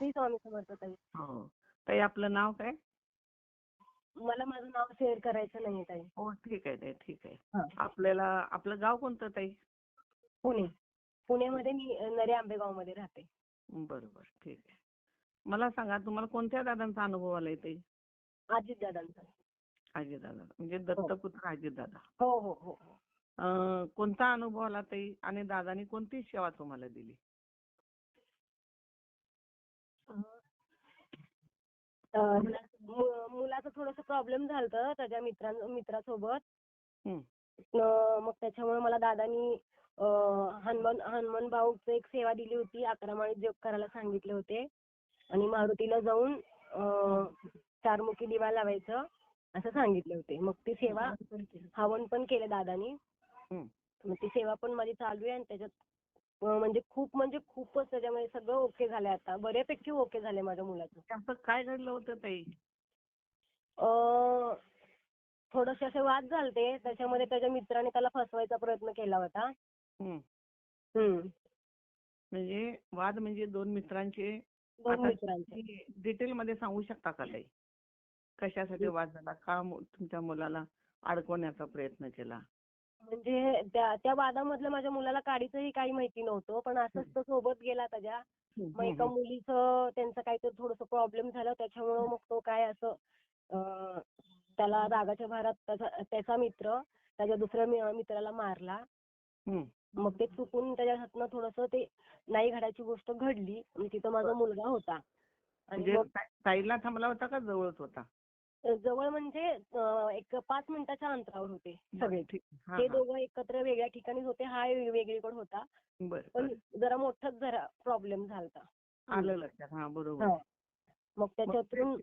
श्री स्वामी समर्थ ताई. हो. ताई आपलं नाव काय? मला माझं नाव शेअर करायचं नाही ताई. हो ठीक आहे ताई ठीक आहे. हा. आपल्याला आपलं गाव कोणतं ताई? पुणे. पुण्यामध्ये मी नरे आंबेगावमध्ये राहते. बरोबर ठीक आहे. मला सांगा तुम्हाला कोणत्या दादांचा अनुभव आलाय ताई? अजित दादांचा. अजित दादा म्हणजे दत्तपुत्र अजित दादा. हो हो हो हो. अं, कोणता अनुभव आला ताई? आणि दादानी कोणती सेवा तुम्हाला दिली अ, मु- मुलाचं थोडस प्रॉब्लेम झालतं त्याच्या मित्रां मित्रासोबत. मग त्याच्यामुळे मला दादानी हनुमान हनुमान भाऊचं एक सेवा दिली होती अकरा माळी जप करायला सांगितले होते. आणि मारुतीला जाऊन चारमुखी दिवा लावायचं असं सांगितले होते. मग ती सेवा हवन पण केलं दादानी. मग ती सेवा पण माझी चालू आहे आणि त्याच्यात म्हणजे खूप म्हणजे खूपच त्याच्यामध्ये सगळं ओके झालंय आता. बऱ्यापैकी ओके झालंय माझ्या मुलाचं. असं काय घडलं होतं ताई? अ, थोडेसे असे वाद झालते. त्याच्यामध्ये त्याच्या मित्राने त्याला फसवायचा प्रयत्न केला होता. म्हणजे वाद म्हणजे दोन मित्रांचे दोन मित्रांचे. डिटेल मध्ये सांगू शकता का ताई? कशासाठी वाद झाला? का तुमच्या मुलाला अडकवण्याचा प्रयत्न केला? म्हणजे त्या त्या वादामधलं माझ्या मुलाला काडीचंही काही माहिती नव्हतं पण असंच तो सोबत गेला त्याच्या. मग एका मुलीचं त्यांचं काहीतरी थोडंसं प्रॉब्लेम झाला त्याच्यामुळं मग तो काय असं त्याला रागाच्या भरात त्याचा मित्र त्याच्या दुसऱ्या मित्राला मारला. मग ते चुकून त्याच्या हातनं थोडंसं ते नाही घडायची गोष्ट घडली. तिथं माझा मुलगा होता. आणि म्हणजे सा- साईडला थांबला होता का जवळच होता? जवळ म्हणजे एक पाच मिनिटाच्या अंतरावर होते सगळे. हा, ते. दोघं एकत्र वेगळ्या ठिकाणी होते. हा वेगळीकडे होता. बरं पण. जरा मोठाच जरा प्रॉब्लेम झालता. आलं लक्षात. हा बरोबर. मग त्याच्यातून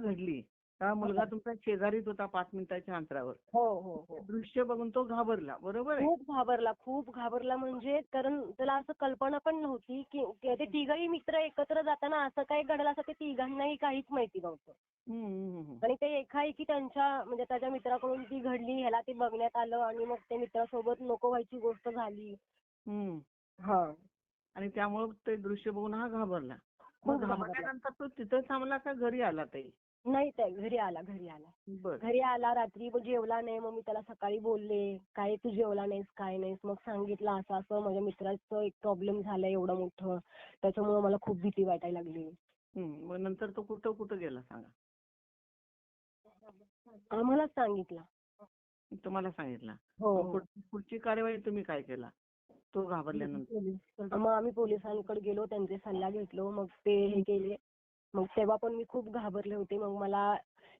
घडली. तेव्हा मुलगा तुमच्या शेजारीच होता पाच मिनिटाच्या अंतरावर. हो हो हो. ते दृश्य बघून तो घाबरला बरोबर आहे? खूप घाबरला खूप घाबरला म्हणजे कारण त्याला असं कल्पना पण नव्हती की की ते तिघही मित्र एकत्र जाताना असं काय घडलं असं ते तिघांनाही काहीच माहिती नव्हतं. आणि ते एकाएकी त्यांच्या म्हणजे त्याच्या मित्राकडून ती घडली ह्याला ते बघण्यात आलं आणि मग ते मित्रासोबत नको व्हायची गोष्ट झाली. हम्म. हा. आणि त्यामुळे ते दृश्य बघून हा घाबरला. मग घाबरला. घाबरल्यानंतर तो तिथं थांबला का घरी आला ताई? नाही ते घरी आला घरी आला. घरी आला रात्री मग जेवला नाही मग मी त्याला सकाळी बोलले काय तू जेवला नाहीस काय नाहीस? मग सांगितलं असं असं माझ्या मित्राचं एक प्रॉब्लेम झालाय एवढं मोठं. त्याच्यामुळे मला खूप भीती वाटायला लागली. मग नंतर तो कुठं कुठं गेला सांगा? आम्हालाच सांगितलं. तुम्हाला सांगितलं. हो. पुढची कार्यवाही तुम्ही काय केला? तो घाबरल्यानंतर. मग आम्ही पोलिसांकडे गेलो त्यांचे सल्ला घेतलो मग ते हे केले. मग तेव्हा पण मी खूप घाबरले होते. मग मला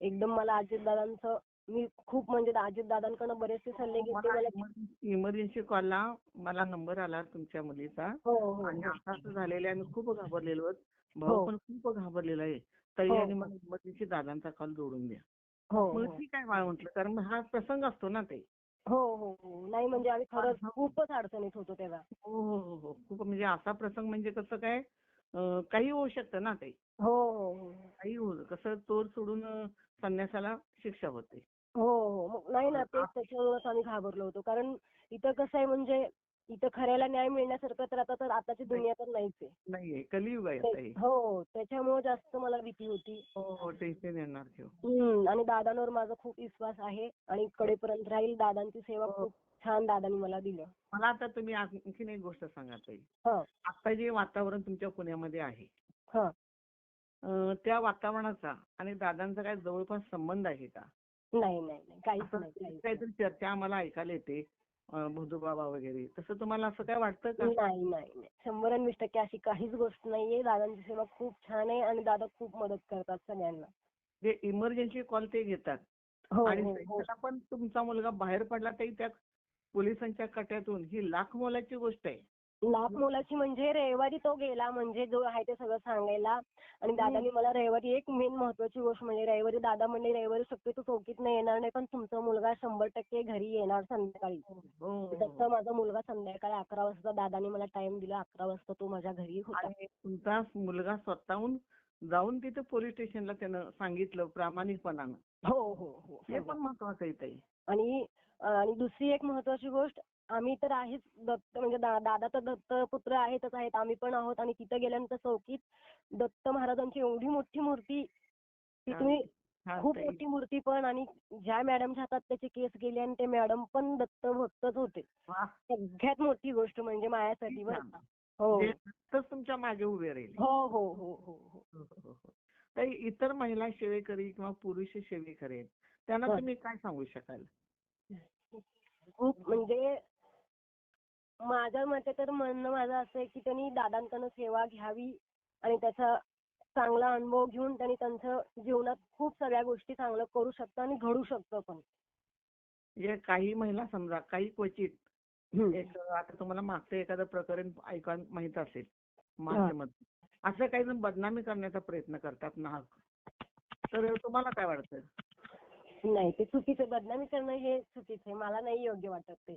एकदम मला अजितदादांचं मी खूप म्हणजे अजितदादांकडनं बरेचसे सल्ले घेतले. मला इमर्जन्सी कॉलला मला नंबर आला तुमच्या मुलीचा. हो हो आणि असं असं झालेलं आहे मी खूप घाबरलेलो. हो. भाऊ पण खूप घाबरलेला आहे. तरी हो. आणि मला इमर्जन्सी दादांचा कॉल जोडून द्या. हो मग हो. ठीक आहे मला म्हटलं कारण हा प्रसंग असतो ना ते. हो हो हो. नाही म्हणजे आम्ही खरंच खूपच अडचणीत होतो तेव्हा. हो हो हो हो. खूप म्हणजे असा प्रसंग म्हणजे कसं काय काही होऊ शकतं ना ते हो हो हो. काही होऊ कसं चोर सोडून संन्यासाला शिक्षा होते. हो हो मग नाही ना तेच त्याच्यामुळेच आम्ही घाबरलो होतो. कारण इथं कसं आहे म्हणजे इथं खऱ्याला न्याय मिळण्यासारखं तर आता तर आताची दुनिया तर नाहीच आहे. नाहीये. कलियुग आहे आता हे. ते- हो त्याच्यामुळे जास्त मला भीती होती. हो हो टेन्शन येणार ठेव. हम्म आणि दादांवर माझा खूप विश्वास आहे आणि कडेपर्यंत राहील. दादांची सेवा हो. खूप छान दादांनी मला दिलं. मला आता तुम्ही आणखीन एक गोष्ट सांगा ताई. हा. आता जे वातावरण तुमच्या पुण्यामध्ये आहे. हा. अं, त्या वातावरणाचा आणि दादांचा काय जवळपास संबंध आहे का? नाही नाही नाही. काहीच नाही काहीच नाही. काहीतरी चर्चा आम्हाला ऐकायला येते. अं, भोदूबाबा वगैरे. तसं तुम्हाला असं काय वाटतं का? नाही नाही नाही. शंभर वीस टक्के अशी काहीच गोष्ट नाहीये. दादांची सेवा खूप छान आहे आणि दादा खूप मदत करतात सगळ्यांना. जे इमर्जन्सी कॉल ते घेतात. हो आणि हो हो. पण तुमचा मुलगा बाहेर पडला तरी त्या पोलिसांच्या कट्यातून ही लाख मोलाची गोष्ट आहे. लाख मोलाची म्हणजे रविवारी तो गेला म्हणजे जो आहे ते सगळं सांगायला. आणि दादानी मला रविवारी एक मेन महत्वाची गोष्ट म्हणजे रविवारी दादा म्हणले रविवारी शक्यतो चौकीत नाही येणार नाही पण तुमचा मुलगा शंभर टक्के घरी येणार संध्याकाळी. हो, हो, तसं माझा मुलगा संध्याकाळी अकरा वाजता दादानी मला टाइम दिला अकरा वाजता तो माझ्या घरी होता. तुमचा मुलगा स्वतःहून जाऊन तिथे पोलीस स्टेशनला त्यानं सांगितलं प्रामाणिकपणानं. हो हो हो हे पण महत्वाचं आहे आणि दुसरी एक महत्वाची गोष्ट आम्ही तर आहेच दत्त म्हणजे दा- दादा तर दत्तपुत्र आहेतच आहेत आम्ही पण आहोत आणि तिथे गेल्यानंतर चौकीत दत्त महाराजांची एवढी मोठी मूर्ती की. तुम्ही खूप. मोठी मूर्ती पण आणि ज्या मॅडमच्या हातात त्याचे केस गेले आणि ते मॅडम पण दत्त भक्तच होते. सगळ्यात मोठी गोष्ट म्हणजे माझ्यासाठी बरं. हो म्हणजे तुमच्या मागे उभे राहिले हो हो हो हो हो हो, हो, हो. ताई इतर महिला सेवेकरी किंवा पुरुष सेवेकरी आहेत त्यांना. तुम्ही काय सांगू शकाल खूप म्हणजे माझ्या मते तर म्हणणं माझं असं आहे की त्यांनी दादांकडनं सेवा घ्यावी आणि त्याचा चांगला अनुभव घेऊन त्यांनी त्यांचं जीवनात खूप सगळ्या गोष्टी चांगलं करू शकतं आणि घडू शकतं पण. म्हणजे काही महिला समजा काही क्वचित एक आता तुम्हाला मागचं एखादं प्रकरण ऐकायला माहीत असेल माध्यमात असं काही जण बदनामी करण्याचा प्रयत्न करतात ना? तर तुम्हाला काय वाटतं? नाही ते चुकीचं बदनामी करणं हे चुकीचं आहे. मला नाही योग्य वाटत ते.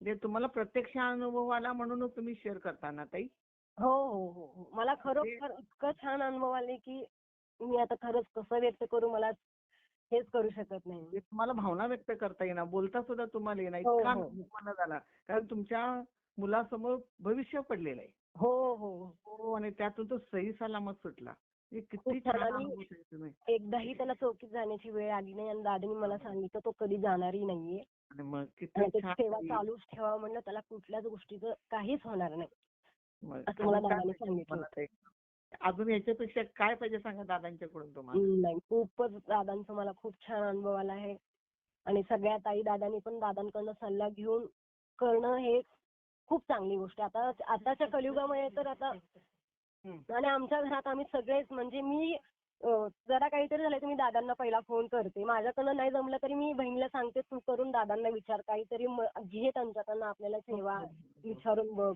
म्हणजे तुम्हाला प्रत्यक्ष अनुभव आला म्हणूनच तुम्ही शेअर करता ना ताई? हो हो हो हो. मला खरोखर इतकं छान अनुभव आले की मी आता खरंच कसं व्यक्त करू मला हेच करू शकत नाही म्हणजे तुम्हाला भावना व्यक्त करता येणार बोलता सुद्धा तुम्हाला येणार हो, इतका हो. अनुभव झाला. कारण तुमच्या मुलासमोर भविष्य पडलेलं आहे. हो हो हो. आणि त्यातून तो सही सलामत सुटला. म्हणजे किती छान. एकदाही त्याला चौकीत जाण्याची वेळ आली नाही. आणि दादानी मला सांगितलं तो कधी जाणारही नाहीये. मग किती सेवा. चालूच ठेवा म्हणलं त्याला कुठल्याच गोष्टीचं काहीच होणार नाही असं मला दादाने सांगितलं? अजून याच्यापेक्षा काय पाहिजे सांगा दादांच्याकडून तुम्हाला नाही खूपच दादांचा मला खूप छान अनुभव आला आहे आणि सगळ्या ताई दादांनी पण दादांकडनं सल्ला घेऊन करणं हे खूप चांगली गोष्ट आहे आता आताच्या कलियुगामध्ये तर आता. आणि आमच्या घरात आम्ही सगळेच म्हणजे मी जरा काहीतरी झालं तर मी दादांना पहिला फोन करते. माझ्याकडनं नाही जमलं तरी मी बहिणीला सांगते तू करून दादांना विचार काहीतरी घे त्यांच्याकडनं आपल्याला सेवा विचारून बघ.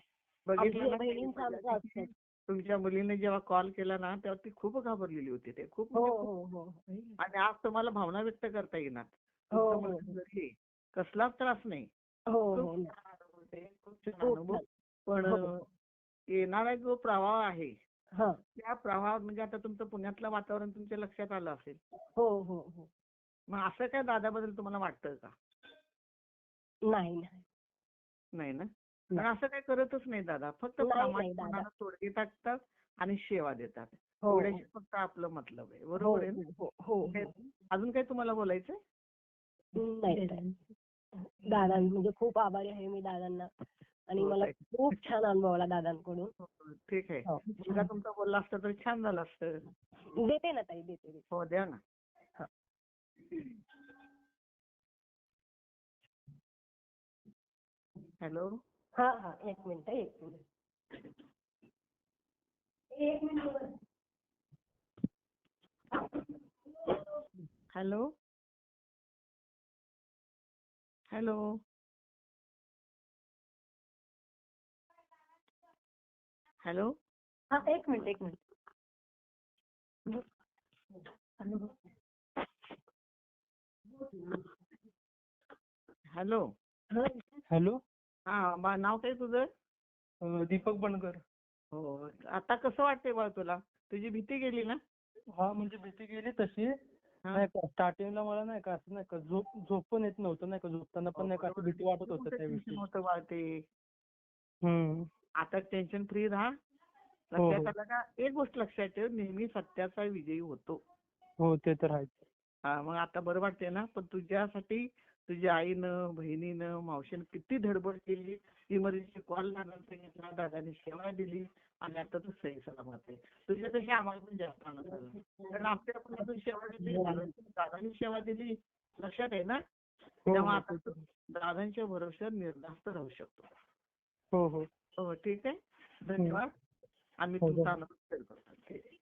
बहिणींचं आमचं असतं तुमच्या मुलीने जेव्हा कॉल केला ना तेव्हा ती खूप घाबरलेली होती ते. खूप हो म्हणजे हो हो. आणि आज तुम्हाला भावना व्यक्त करता येणार. कसलाच त्रास नाही. हो हो. पण. येणारा जो प्रवाह आहे त्या प्रवाहात म्हणजे आता तुमचं पुण्यातलं वातावरण तुमच्या लक्षात आलं असेल. हो हो हो. मग असं काय दादाबद्दल तुम्हाला वाटतं का? नाही नाही. नाही ना? पण असं काही करतच नाही दादा. फक्त नाही, नाही, प्रामाणिकपणानं तोडगे टाकतात आणि सेवा देतात. हो हो. एवढ्याशी फक्त आपलं मतलब आहे. हो बरोबर आहे ना? हो हो काय- अजून काही तुम्हाला बोलायचंय? नाही. नाही. दादा म्हणजे खूप आभारी आहे मी दादांना. आणि हो, मला ताई. खूप छान अनुभव आला दादांकडून हो, ठीक आहे हो. मुलगा तुमचा बोलला असता तर छान झालं असतं देते ना ताई देते देते. हो द्या ना हा. हॅलो हा हा एक मिनिट एक मिनिट एक मिनिट हॅलो हॅलो हॅलो. हा एक मिनिट एक मिनिट. हॅलो. हॅलो. हा बा नाव काय तुझं? दीपक बनकर. हो आता कसं वाटतंय बा तुला? तुझी भीती गेली ना? हा म्हणजे भीती गेली तशी. नाही का स्टार्टिंगला मला नाही का असं नाही का झोप झोप पण येत नव्हतं नाही का झोपताना पण नाही का असं भीती वाटत होतं कुठं त्याविषयी आता टेन्शन फ्री राहा. हो, लक्षात हो. आलं का? एक गोष्ट लक्षात ठेव नेहमी सत्याचा विजयी होतो. हो ते तर आहेच. हा मग आता बरं वाटतंय ना? पण तुझ्यासाठी तुझ्या आईनं बहिणीनं मावशीनं किती धडपड केली. इमर्जन्सी कॉल घेतला दादाने सेवा दिली आणि आता तू सही सलामत आहे. तुझ्यापेक्षा आम्हाला पण जास्त आनंद झाला. कारण आमच्या पण अजून सेवा दिली दादांनी दादांनी सेवा दिली. लक्षात आहे ना? हो, तेव्हा हो, आता तू दादांच्या भरोश्यावर निर्धास्त राहू शकतो. हो हो. हो ठीक आहे. हो. धन्यवाद. आम्ही हो, हो. तुमचा आभार व्यक्त करतो